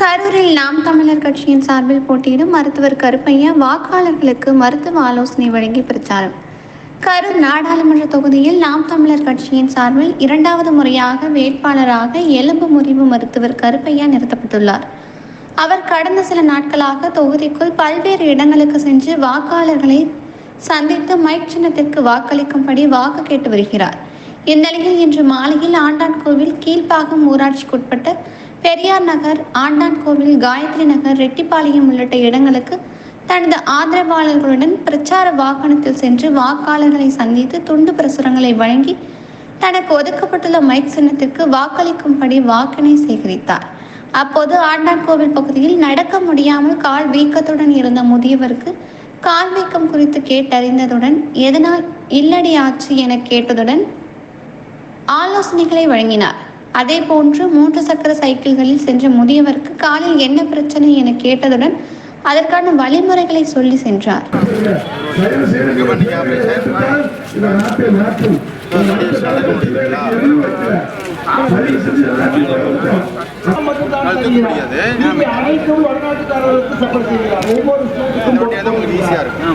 கரூரில் நாம் தமிழர் கட்சியின் சார்பில் போட்டியிடும் மருத்துவர் கருப்பையா வாக்காளர்களுக்கு மருத்துவ ஆலோசனை வழங்கி பிரச்சாரம். கரூர் நாடாளுமன்ற தொகுதியில் நாம் தமிழர் கட்சியின் சார்பில் இரண்டாவது முறையாக வேட்பாளராக எலும்பு முறிவு மருத்துவர் கருப்பையா நிறுத்தப்பட்டுள்ளார். அவர் கடந்த சில நாட்களாக தொகுதிக்குள் பல்வேறு இடங்களுக்கு சென்று வாக்காளர்களை சந்தித்து மைக் சின்னத்திற்கு வாக்களிக்கும்படி வாக்கு கேட்டு வருகிறார். இந்நிலையில் இன்று மாலையில் ஆண்டான் கோவில் கீழ்ப்பாக்கம் ஊராட்சிக்குட்பட்ட பெரியார் நகர் ஆண்டான் கோவில் காயத்ரி நகர் ரெட்டிப்பாளையம் உள்ளிட்ட இடங்களுக்கு தனது ஆதரவாளர்களுடன் பிரச்சார வாகனத்தில் சென்று வாக்காளர்களை சந்தித்து துண்டு பிரசுரங்களை வழங்கி தனக்கு ஒதுக்கப்பட்டுள்ள மைக் சின்னத்திற்கு வாக்களிக்கும்படி வாக்கினை சேகரித்தார். அப்போது ஆண்டான் கோவில் பகுதியில் நடக்க முடியாமல் கால் வீக்கத்துடன் இருந்த முதியவருக்கு கால் வீக்கம் குறித்து கேட்டறிந்ததுடன் எதனால் இல்லடி ஆச்சு என கேட்டதுடன் ஆலோசனைகளை வழங்கினார். அதே போன்று மூன்று சக்கர சைக்கிள்களில் சென்ற முதியவருக்கு காலில் என்ன பிரச்சனை என கேட்டதுடன் அதற்கான வழிமுறைகளை சொல்லி சென்றார்.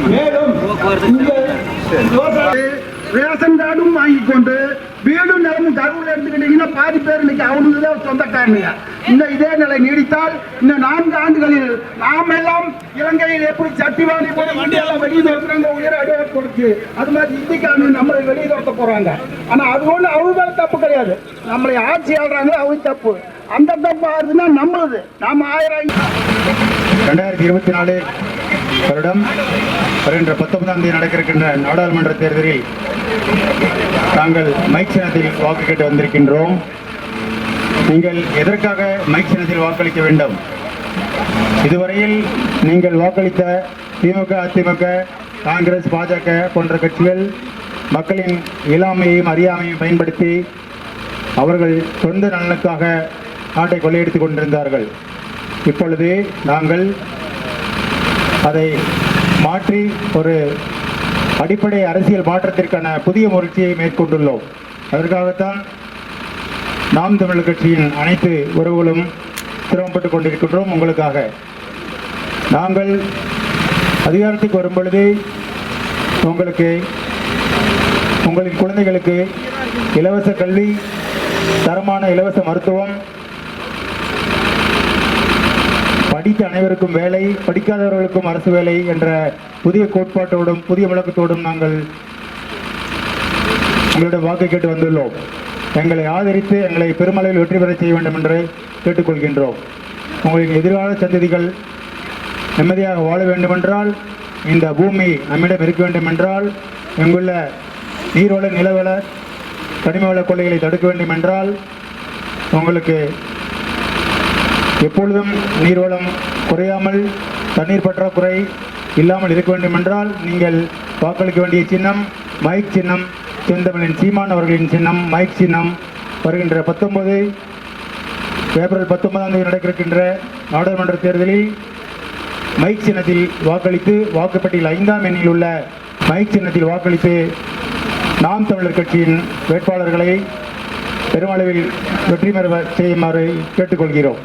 மேலும் ரேஷன் கார்டும் வாங்கி கொண்டு வீடும் நிலமும் கருவில் எடுத்துக்கிட்டீங்கன்னா பாதி பேர் இன்னைக்கு அவனுக்கு தான் சொந்தக்காரனுங்க. இந்த இதே நிலை நீடித்தால் இந்த நான்கு ஆண்டுகளில் நாம் எல்லாம் இலங்கையில் எப்படி சட்டி வாங்கி போய் வண்டியெல்லாம் வெளியே துரத்துறாங்க உயர அடையாளம் கொடுத்து அது மாதிரி இந்திக்கான நம்மளை வெளியே துரத்த போறாங்க. ஆனா அது ஒண்ணு அவங்க தப்பு கிடையாது. நம்மளை ஆட்சி ஆடுறாங்க அவங்க தப்பு. அந்த தப்பு ஆகுதுன்னா நம்மளது. நாம ஆயிரம் ரெண்டாயிரத்தி இருபத்தி நாலு வருடம் வருகின்ற பத்தொன்பதாம் தேதி நடக்க நாடாளுமன்ற தேர்தலில் நாங்கள் மைக் சின்னத்தில் வாக்கு கேட்டு வந்திருக்கின்றோம். நீங்கள் எதற்காக மைக் சின்னத்தில் வாக்களிக்க வேண்டும்? இதுவரையில் நீங்கள் வாக்களித்த திமுக அதிமுக காங்கிரஸ் பாஜக போன்ற கட்சிகள் மக்களின் இயலாமையையும் அறியாமையும் பயன்படுத்தி அவர்கள் சொந்த நலனுக்காக நாட்டை கொள்ளையடித்துக் கொண்டிருந்தார்கள். இப்பொழுது நாங்கள் அதை மாற்றி ஒரு அடிப்படை அரசியல் மாற்றத்திற்கான புதிய முயற்சியை மேற்கொண்டுள்ளோம். அதற்காகத்தான் நாம் தமிழர் கட்சியின் அனைத்து உறவுகளும் சிரமப்பட்டுக் கொண்டிருக்கின்றோம். உங்களுக்காக. நாங்கள் அதிகாரத்துக்கு வரும் பொழுது உங்களுக்கு உங்களின் குழந்தைகளுக்கு இலவச கல்வி தரமான இலவச மருத்துவம் படித்த அனைவருக்கும் வேலை படிக்காதவர்களுக்கும் அரசு வேலை என்ற புதிய கோட்பாட்டோடும் புதிய விளக்கத்தோடும் நாங்கள் உங்களிடம் வாக்கு கேட்டு வந்துள்ளோம். எங்களை ஆதரித்து எங்களை பெருமளவில் வெற்றி பெறச் செய்ய வேண்டும் என்று கேட்டுக்கொள்கின்றோம். உங்களின் எதிர்கால சந்ததிகள் நிம்மதியாக வாழ வேண்டுமென்றால் இந்த பூமி நம்மிடம் இருக்க வேண்டுமென்றால் இங்குள்ள நீர்வள நிலவள கனிம வள கொள்ளைகளை தடுக்க வேண்டுமென்றால் உங்களுக்கு எப்பொழுதும் நீர்வளம் குறையாமல் தண்ணீர் பற்றாக்குறை இல்லாமல் இருக்க வேண்டுமென்றால் நீங்கள் வாக்களிக்க வேண்டிய சின்னம் மைக் சின்னம் செந்தமிழின் சீமான் அவர்களின் சின்னம் மைக் சின்னம். வருகின்ற பத்தொன்பது ஏப்ரல் பத்தொன்பதாம் தேதி நடக்கிருக்கின்ற நாடாளுமன்ற தேர்தலில் மைக் சின்னத்தில் வாக்களித்து வாக்குப்பட்டியில் ஐந்தாம் எண்ணில் உள்ள மைக் சின்னத்தில் வாக்களித்து நாம் தமிழர் கட்சியின் வேட்பாளர்களை பெருமளவில் வெற்றி பெற செய்யுமாறு கேட்டுக்கொள்கிறோம்.